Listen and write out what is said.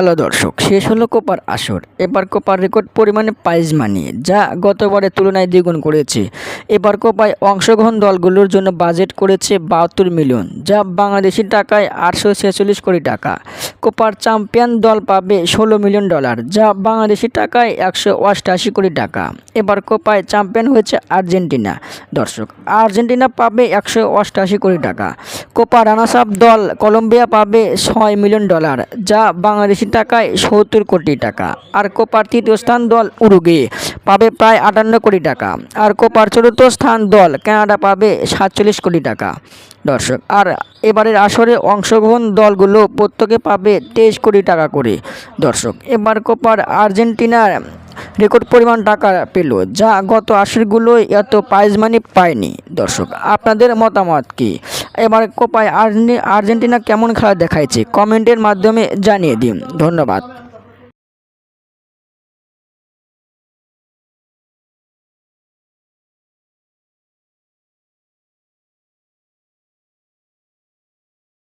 Hello দর্শক। শেষ হলো কোপার আসর। এবার কোপার রেকর্ড পরিমাণে প্রাইজ মানি যা গতবারের তুলনায় দ্বিগুণ করেছে। এবার কোপায় অংশগ্রহণ দলগুলোর জন্য বাজেট করেছে বাহাত্তর মিলিয়ন, যা বাংলাদেশি টাকায় আটশো ছেচল্লিশ কোটি টাকা। কোপার চ্যাম্পিয়ন দল পাবে ষোলো মিলিয়ন ডলার, যা বাংলাদেশি টাকায় একশো অষ্টাশি কোটি টাকা। এবার কোপায় চ্যাম্পিয়ন হয়েছে আর্জেন্টিনা। দর্শক, আর্জেন্টিনা পাবে একশো অষ্টাশি কোটি টাকা। কোপা রানার্স দল কলম্বিয়া পাবে ছয় মিলিয়ন ডলার, যা বাংলাদেশি টাকায় সত্তর কোটি টাকা। আর কোপার তৃতীয় স্থান দল উরুগে পাবে প্রায় আটান্ন কোটি টাকা। আর কোপার চতুর্থ স্থান দল, কানাডা পাবে সাতচল্লিশ কোটি টাকা। দর্শক, আর এবারের আসরে অংশগ্রহণ দলগুলো প্রত্যেকে পাবে তেইশ কোটি টাকা করে। দর্শক, এবার কোপার আর্জেন্টিনার রেকর্ড পরিমাণ টাকা পেল, যা গত আসরগুলোয় এত প্রাইজ মানি পায়নি। দর্শক, আপনাদের মতামত কি? এবার কোপায় আর্জেন্টিনা কেমন খেলা দেখাইছে? কমেন্টের মাধ্যমে জানিয়ে দিন। ধন্যবাদ।